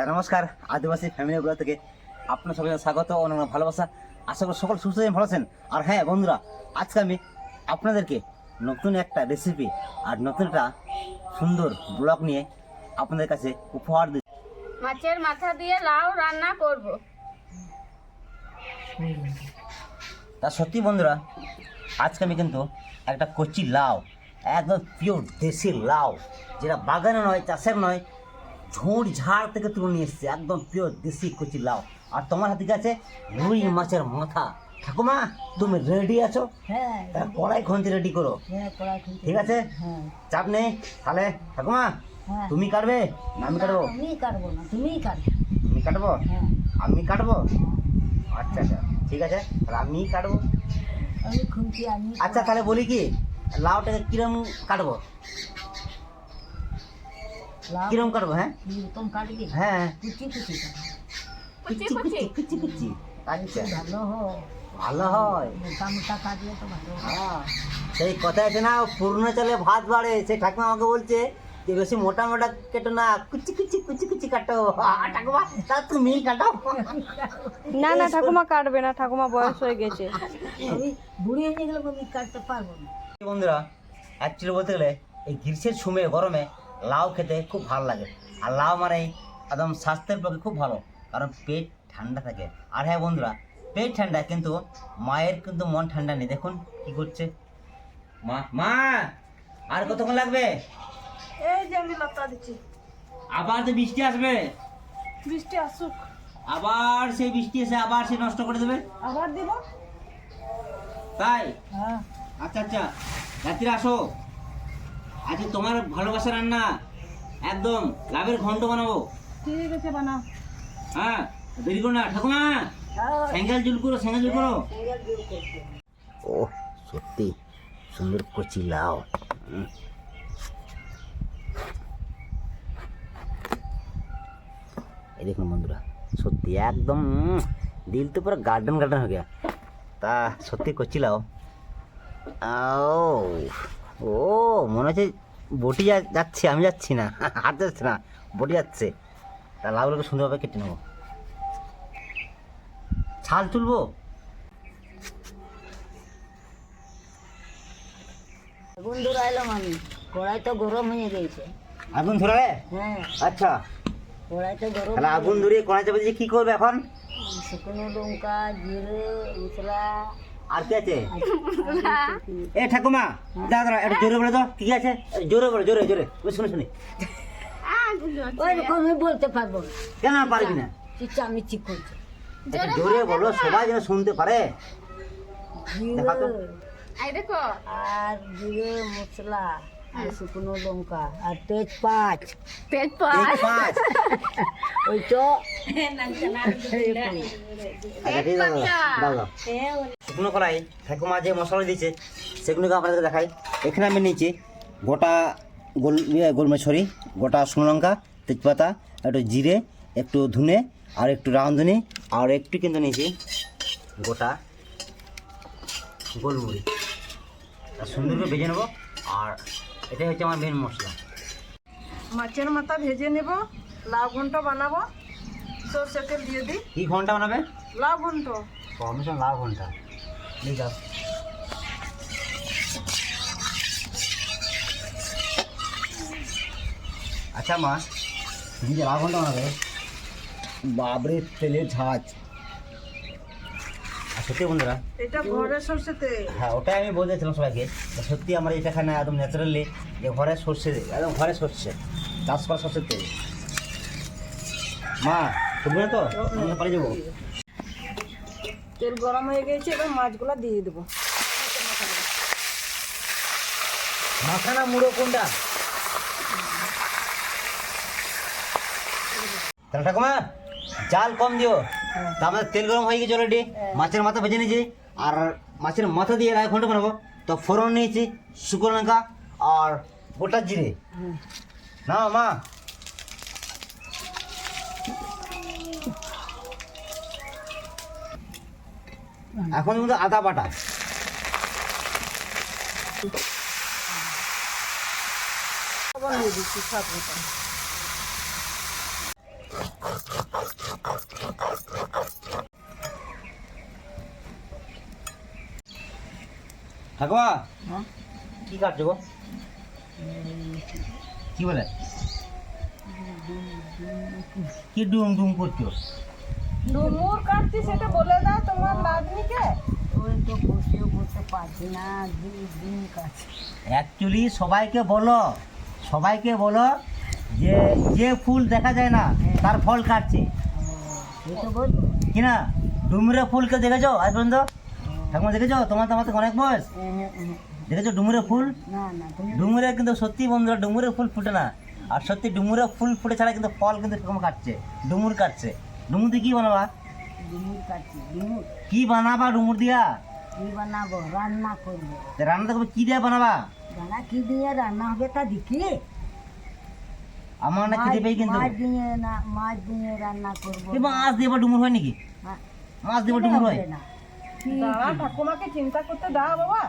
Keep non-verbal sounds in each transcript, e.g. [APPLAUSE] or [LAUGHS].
তা নমস্কার আদিবাসী family blog থেকে আপনার সবাই স্বাগত ও অনেক ভালোবাসা। আশা করি সকল সুস্থ ভালো আছেন। আর হ্যাঁ বন্ধুরা আজকে আমি আপনাদেরকে নতুন একটা রেসিপি আর নতুন একটা সুন্দর ব্লগ নিয়ে আপনাদের কাছে উপহার দিচ্ছি। মাছের মাথা দিয়ে লাউ রান্না করব। তা সত্যি বন্ধুরা আজকে আমি কিন্তু একটা কচি লাউ একদম পিওর দেশি লাউ যেটা বাগানে নয় চাষের নয় ঝোড় ঝাড় থেকে তুলে নিয়ে এসছে। একদম পিওর দেশি কচি লাউ। আর তোমার হাতে আছে? রুই মাছের মাথা। ঠাকুমা তুমি রেডি আছো? হ্যাঁ। কড়াই খন্তি রেডি করো। হ্যাঁ ঠিক আছে? হ্যাঁ। চাপ নেই। তাহলে ঠাকুমা হ্যাঁ। তুমি কাটবে না আমি কাটবো? আমি কাটবো না তুমিই কাটবে। আমি কাটবো? আমি কাটবো? আচ্ছা আচ্ছা ঠিক আছে। তাহলে আমি কাটবো আচ্ছা তাহলে বলি কি লাউটাকে কিরম কাটবো? কিরম কাটবো হ্যাঁ? কীরকম কাটবি। হ্যাঁ। কুচি কুচি কাটবি। কুচি কুচি কুচি কুচি। কুচি আচ্ছা ভালো হয়। ভালো হয়। মোটা মোটা কাটলে তো ভালো হ্যাঁ। সেই কথা আছে না পূর্ণ চলে ভাত বাড়ে। সেই ঠাকুমা আমাকে বলছে যে বেশি মোটা মোটা কেটো না কুচি কুচি কুচি কুচি কাটো। ঠাকুমা তা তুমি কাটাও। না না ঠাকুমা কাটবে না ঠাকুমা বয়স হয়ে গেছে। আমি বুড়ি হয়ে গেলে আমি কাটতে পারব না। বন্ধুরা অ্যাকচুয়ালি বলতে গেলে এই গ্রীষ্মের সময়ে গরমে লাউ খেতে খুব ভালো লাগে। আর লাউ মানে একদম স্বাস্থ্যের পক্ষে খুব ভালো কারণ পেট ঠান্ডা থাকে। আর হ্যাঁ বন্ধুরা পেট ঠান্ডা কিন্তু মায়ের কিন্তু মন ঠান্ডা নেই। দেখুন কি করছে। মা মা আর কতক্ষণ লাগবে? এই যে আমি লতা দিচ্ছি। আবার তো বৃষ্টি আসবে। বৃষ্টি আসুক। আবার সেই বৃষ্টি এসে আবার সে নষ্ট করে দেবে। আবার দিব? তাই? হ্যাঁ। আচ্ছা আচ্ছা। রাত্রিরে আসো। আজকে তোমার ভালোবাসা রান্না একদম লাভের ঘন্ট বানাবো। ঠিক আছে বানাও। হ্যাঁ দেরি করো না ঠাকুমা স্যাঙ্গেল জুল করো স্যাঙ্গেল জুল করো। ও সত্যি সুন্দর কচি লাও এই দেখুন বন্ধুরা সত্যি একদম দিল তো পুরো গার্ডেন গার্ডেন হয়ে গেয়া তা সত্যি কচি লাও ও ও মনে হচ্ছে বটি যাচ্ছে আমি যাচ্ছি না। [LAUGHS] হাত যাচ্ছে না বটি যাচ্ছে। তা লাউগুলোকে সুন্দরভাবে কেটে নেব। ছাল তুলবো? আগুন ধরাইলাম আমি। কড়াই তো গরম হয়ে গেছে। আগুন ধরালে? হ্যাঁ। আচ্ছা। কড়াই তো গরম তাহলে আগুন ধরিয়ে কড়াই চাপে দিয়ে কি করবে এখন? শুকনো লঙ্কা জিরে মশলা আর কি আছে? [LAUGHS] এ ঠাকুমা দাদা দাঁড়া একটু জোরে বলে দাও কি আছে? জোরে বলে জোরে জোরে ওই শুনে শুনে। ওই রকম আমি বলতে পারব না। কেন পারবি না? চিচা আমি ঠিক করছি জোরে বলো সবাই যেন শুনতে পারে। দেখা। আর জিরে মশলা। আর শুকনো লঙ্কা আর তেজপাত তেজপাত ওই তো আচ্ছা দাও শুকনো কড়াই ঠাকুমা যে মশলা দিয়েছে সেগুলোকে আপনাদেরকে দেখাই। এখানে আমি নিয়েছি গোটা গোল ইয়ে গোলমরিচ গোটা শুকনো লঙ্কা তেজপাতা একটু জিরে একটু ধুনে আর একটু রাঁধুনি আর একটু কিন্তু নিয়েছি গোটা গোলমরিচ। আর সুন্দর করে ভেজে নেব আর এটাই হচ্ছে আমার মেন মশলা। মাছের মাথা ভেজে নেব লাউ ঘন্ট বানাবো। সর্ষে তেল দিয়ে দিই। কি ঘণ্টা বানাবে? লাউ ঘন্ট। কমিশন লাভ ঘণ্টা। ঠিক আছে আচ্ছা মা তুমি যে লাভ ঘণ্টা বানাবে বাবরে তেলের ঝাঁজ। সত্যি বন্ধুরা? এটা ঘরের সর্ষে তেল হ্যাঁ ওটাই আমি বলতেছিলাম সবাইকে সত্যি আমরা এটা খাই একদম ন্যাচারালি যে ঘরে সর্ষে একদম ঘরে সর্ষে চাষ করা সর্ষের তেল। মা শুনবে তো? আমরা পালিয়ে যাব। তেল গরম হয়ে গেছে এবার মাছগুলো দিয়ে দেবো। মাথা না মুড়ো কোনটা? ঠাকুমা জাল কম দিও। তা আমাদের তেল গরম হয়ে গেছে অলরেডি মাছের মাথা ভেজে নিয়েছি। আর মাছের মাথা দিয়ে এক ঘণ্টা বানাবো। তো ফোড়ন নিয়েছি, শুকনো লঙ্কা আর গোটা জিরে। না, মা। এখন কিন্তু আদা বাটা। দিচ্ছি ঠাকুমা। হ্যাঁ কি কাটছো গো? কি বলে? কি ডুম ডুম করছ? ডুমুর কাটছি সেটা বলে দাও তোমার নাতনিকে। ওই তো বসতেও বসতে পারছি না দিন দিন কাছে অ্যাকচুয়ালি সবাইকে বলো সবাইকে বলো যে যে ফুল দেখা যায় না তার ফল কাটছে। এই তো বলব কি না? ডুমুরে ফুলকে দেখেছ আজ পর্যন্ত? ঠাকুমা দেখেছ? তোমার তো আমার তো অনেক বয়স। দেখেছ ডুমুরে ফুল? ডুমুরে কিন্তু সত্যি বন্ধুরা ডুমুরে ফুল ফুটে না। আর সত্যি ডুমুরে ফুল ফুটে ছাড়া কিন্তু ফল কিন্তু এরকম কাটছে। ডুমুর কাটছে। ডুমুর দিয়ে কি বানাবা? কি বানাবা ডুমুর দিয়া? কি বানাবো? রান্না করব। রান্না করবে কি দিয়া বানাবা? কি দিয়ে রান্না হবে তা দেখি। আমার না খেতে পেয়ে কিন্তু। মাছ দিয়ে না মাছ দিয়ে রান্না করব। মাছ দিয়ে ডুমুর হয় নাকি? হ্যাঁ, মাছ দিয়ে ডুমুর হয়? না। দাঁড়া ঠাকুমাকে চিন্তা করতে দাও বাবা।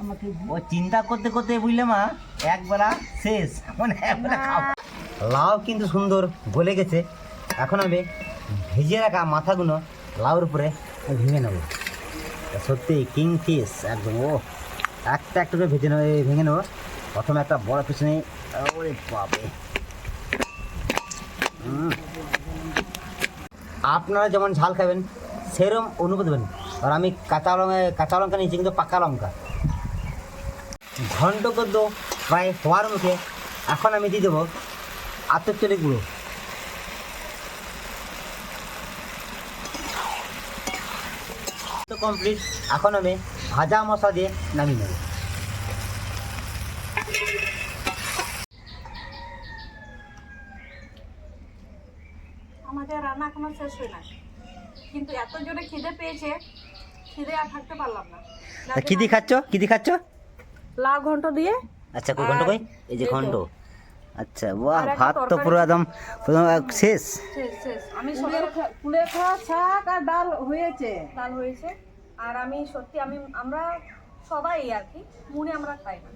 আমাকে ও চিন্তা করতে করতে বুঝলে মা একবেলা শেষ। মানে একবেলা খাওয়া। লাউ কিন্তু সুন্দর গলে গেছে। এখন আমি ভেজে রাখা মাথাগুলো লাউর উপরে ভেঙে নেব। সত্যি কিং ফিস একদম ও। একটা একটা করে ভেজে নেব ভেঙে নেব। প্রথমে একটা বড় পিস নেই। ওরে আপনারা যেমন ঝাল খাবেন সেরম অনুভূতি দেবেন। আর আমি কাঁচা লঙ্কা কাঁচা লঙ্কা নিয়েছি কিন্তু পাকা লঙ্কা ঘন্ট করদ প্রায় হওয়ার মুখে এখন আমি দিয়ে দেবো আতর চলে গুঁড়ো কমপ্লিট এখন আমি ভাজা মশলা দিয়ে নামিয়ে নেব আমাদের রান্না এখনও শেষ হয় না কিন্তু এত জোরে খিদে পেয়েছে খিদে আর থাকতে পারলাম না। কী দিয়ে খাচ্ছ? কী দিয়ে খাচ্ছ? লাউ ঘন্ট দিয়ে। আচ্ছা কই ঘন্ট কই? এই যে ঘন্ট। আচ্ছা বাহ ভাত তো পুরো একদম শেষ। শেষ আমি সকালে কুলে খাওয়া শাক আর ডাল হয়েছে। ডাল হয়েছে। আর আমি সত্যি আমি আমরা সবাই আর কি মুড়ি আমরা খাই না।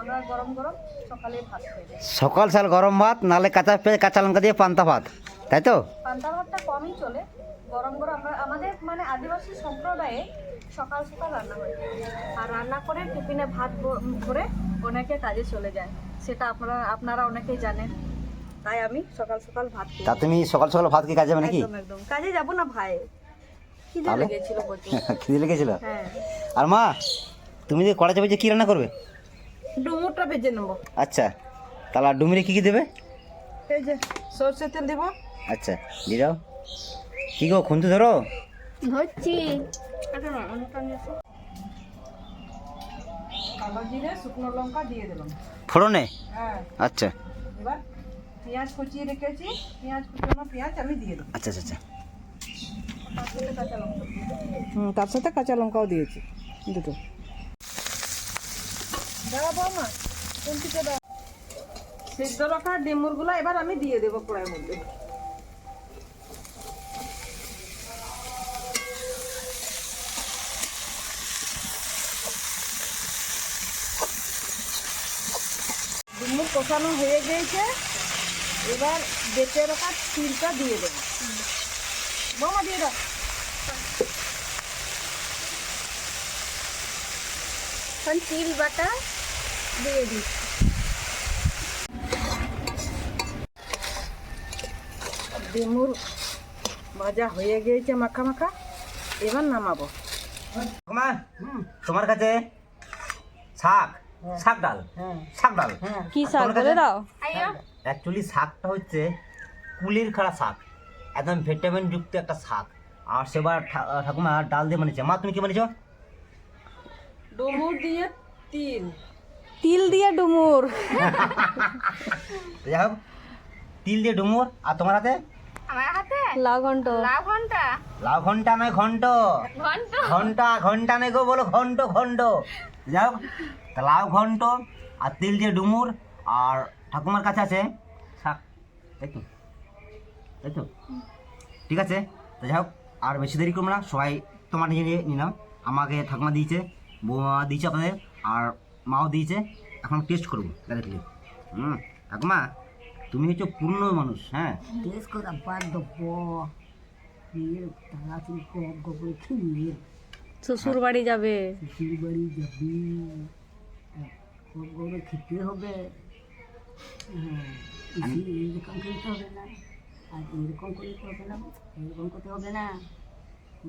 আমরা গরম গরম সকালে ভাত খাই। সকাল সাল গরম ভাত নালে কাঁচা পেঁয়াজ কাঁচা লঙ্কা দিয়ে পান্তা ভাত। তাই তো? পান্তা ভাতটা কমই চলে। গরম গরম আমরা আমাদের মানে আদিবাসী সম্প্রদায়ে সকাল সকাল রান্না হয়ে। আর রান্না করে টিফিনে ভাত ভরে অনেকে কাজে চলে যায়। সেটা আপনারা আপনারা অনেকেই জানেন। তাই আমি সকাল সকাল ভাত তা তুমি সকাল সকাল ভাত কি কাজে যাবে নাকি একদম একদম। কাজে যাব না ভাই। খিদে? লেগেছিল প্রচুর। [LAUGHS] খিদে লেগেছিল? হ্যাঁ। আর মা তুমি যে কড়া চাপে যে কী রান্না করবে? ডুমুরটা ভেজে নেব। আচ্ছা তাহলে ডুমিরে কী কী দেবে? এই যে সর্ষে তেল দেবো। আচ্ছা দিয়ে দাও। কী গো খুন্তি ধরো ধরছি না শুকনো লঙ্কা দিয়ে দিলাম ফোড়নে হ্যাঁ আচ্ছা এবার পেঁয়াজ কুচিয়ে রেখেছি পেঁয়াজ কুচানো পেঁয়াজ আমি দিয়ে দেবো আচ্ছা আচ্ছা আচ্ছা তার সাথে কাঁচা লঙ্কা হুম তার সাথে কাঁচা লঙ্কাও দিয়েছি দুটো দেওয়া বৌমা কোনটিতে দাও সিদ্ধ রাখা ডেমুরগুলো এবার আমি দিয়ে দেবো কড়াইয়ের মধ্যে ডুমুর কষানো হয়ে গিয়েছে। এবার বেঁচে রাখা তিলটা দিয়ে দেবো। বৌমা দিয়ে দাও। এখন তিল বাটা দিয়ে দিই ডেমুর ভাজা হয়ে গিয়েছে মাখা মাখা। এবার নামাবো। তোমার কাছে শাক। শাক ডাল। হ্যাঁ। শাক ডাল। হ্যাঁ। কি শাক বলে দাও? অ্যাকচুয়ালি শাকটা হচ্ছে কুলির খাড়া শাক। একদম ভিটামিন যুক্ত একটা শাক। আর সেবার ঠাকুমা ডাল দিয়ে বানিয়েছে। মা তুমি কি বানিয়েছো? ডুমুর দিয়ে তিল। তিল দিয়ে ডুমুর। [LAUGHS] যাই হোক তিল দিয়ে ডুমুর। আর তোমার হাতে? আমার হাতে? লাউ ঘন্ট। লাউ ঘণ্টা। লাউ ঘণ্টা নয় ঘন্ট। ঘন্ট। ঘণ্টা ঘণ্টা নেই গো বলো ঘন্ট ঘন্ট। যাই হোক তা লাউ ঘন্ট আর তিল দিয়ে ডুমুর আর ঠাকুমার কাছে আছে শাক। তাই তো। তাই তো। ঠিক আছে। তো যাই হোক আর বেশি দেরি করব না। সবাই তোমার নিজে নিয়ে নিলাম আমাকে ঠাকুমা দিয়েছে বৌমা দিয়েছে আপনাদের আর মাও দিয়েছে। এখন টেস্ট করব ডাইরেক্টলি হুম। ঠাকুমা তুমি হচ্ছে পূর্ণ মানুষ হ্যাঁ? টেস্ট করে বাদ দেবো শ্বশুর বাড়ি যাবে। শ্বশুর বাড়ি যাবি। করে খেতে হবে। হ্যাঁ এরকম হবে না। আর এরকম করতে হবে না এরকম করতে হবে না।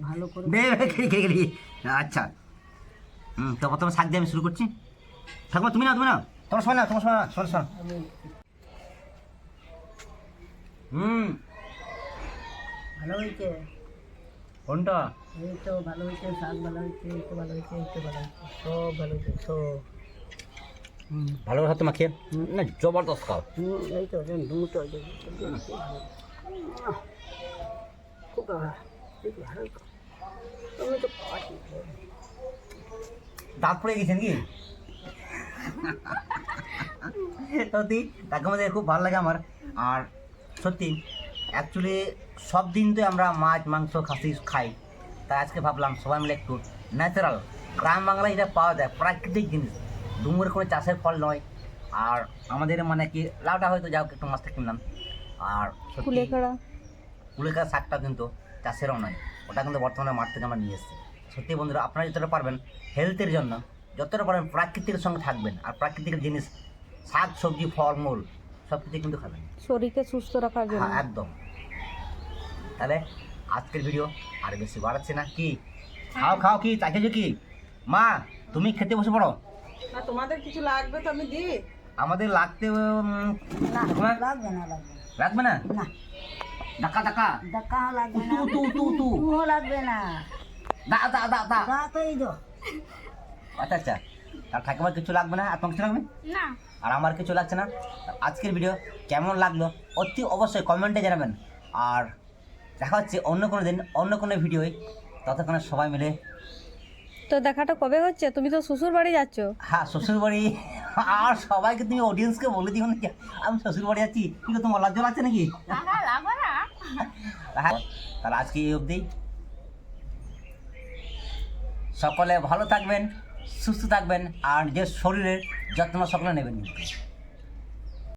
ভালো করে আচ্ছা। হুম তো প্রথমে শাক দিয়ে আমি শুরু করছি। ঠাকুমা তুমি না তুমি না তোমার সময় না তোমার সময় না শোনো শোনো। হুম। ভালো হয়েছে? কোনটা? এই তো ভালো হয়েছে শাক ভালো হয়েছে এই তো ভালো হয়েছে এই তো ভালো হয়েছে। সব ভালো হয়েছে সব। ভালো হাতে মাখিয়ে না, জবরদস্ত খাও দাঁত পড়ে গেছেন কি সত্যি, তাকে আমাদের খুব ভালো লাগে আমার। আর সত্যি অ্যাকচুয়ালি সব দিন তো আমরা মাছ, মাংস, খাসি খাই। তাই আজকে ভাবলাম সবাই মিলে একটু ন্যাচারাল গ্রাম বাংলায় এটা পাওয়া যায়, প্রাকৃতিক জিনিস। ডুমুর কোনো চাষের ফল নয়। আর আমাদের মানে কি লাউটা হয়তো যাও একটু মাছটা কিনলাম। আর কুলেখাড়া। কুলেখাড়া শাকটা কিন্তু চাষেরও নয় ওটা কিন্তু বর্তমানে মাঠ থেকে আমরা নিয়ে এসেছি। সত্যি বন্ধুরা আপনারা যতটা পারবেন হেলথের জন্য যতটা পারবেন প্রাকৃতিক সঙ্গে থাকবেন। আর প্রাকৃতিক জিনিস শাক সবজি ফলমূল সব কিছু কিন্তু খাবেন। শরীরকে সুস্থ রাখার জন্য। হ্যাঁ একদম। তাহলে আজকের ভিডিও আর বেশি বাড়াচ্ছে না। কি? খাও খাও কি? চাইছো কি? মা তুমি খেতে বসে পড়ো। না তোমাদের কিছু লাগবে তো আমি দিই। আমাদের লাগতে তোমার লাগবে না লাগবে লাগবে না? না। ডাকা ডাকা। ডাকা লাগবে না। তু তু তু তুও লাগবে না। দা দা দা দা। দা তো এই দো আচ্ছা আচ্ছা। তার ঠাকুমার কিছু লাগবে না? আর তোমার কিছু লাগবে? না। আর আমার কিছু লাগছে না? আজকের ভিডিও কেমন লাগল? অতি অবশ্যই কমেন্টে জানাবেন। আর দেখা হচ্ছে অন্য কোনো দিন অন্য কোনো ভিডিওয় ততক্ষণে সবাই মিলে তো দেখাটা কবে হচ্ছে? তুমি তো শ্বশুর বাড়ি যাচ্ছ। হ্যাঁ শ্বশুর বাড়ি। আর সবাইকে তুমি অডিয়েন্সকে বলে দিও না আমি শ্বশুর বাড়ি যাচ্ছি। কি তো তোমার লজ্জা লাগছে নাকি? হ্যাঁ তাহলে আজকে এই অবধি। সকলে ভালো থাকবেন সুস্থ থাকবেন আর নিজের শরীরের যত্ন সকলে নেবেন। কিন্তু